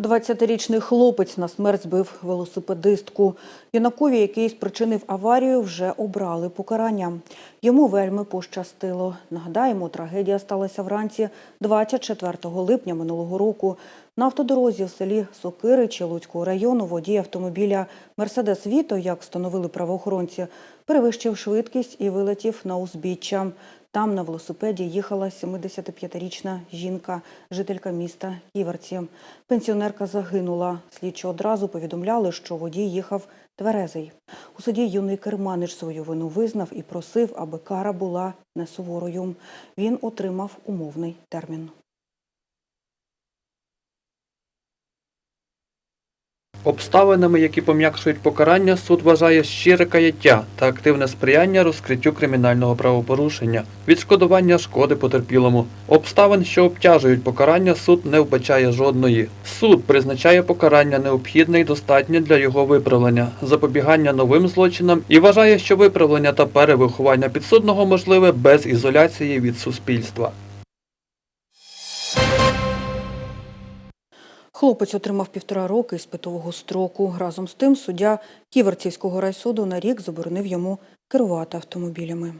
20-річний хлопець на смерть збив велосипедистку. Юнакові, який спричинив аварію, вже обрали покарання. Йому вельми пощастило. Нагадаємо, трагедія сталася вранці 24 липня минулого року. На автодорозі в селі Сокиричі Луцького району водій автомобіля «Мерседес Віто», як встановили правоохоронці, перевищив швидкість і вилетів на узбіччя. Там на велосипеді їхала 75-річна жінка, жителька міста Ківерці. Пенсіонерка загинула. Слідчі одразу повідомляли, що водій їхав тверезий. У суді юний керманич свою вину визнав і просив, аби кара була не суворою. Він отримав умовний термін. Обставинами, які пом'якшують покарання, суд вважає щире каяття та активне сприяння розкриттю кримінального правопорушення, відшкодування шкоди потерпілому. Обставин, що обтяжують покарання, суд не вбачає жодної. Суд призначає покарання необхідне і достатнє для його виправлення, запобігання новим злочинам і вважає, що виправлення та перевиховання підсудного можливе без ізоляції від суспільства. Хлопець отримав півтора роки іспитового строку. Разом з тим суддя Ківерцівського райсуду на рік заборонив йому керувати автомобілями.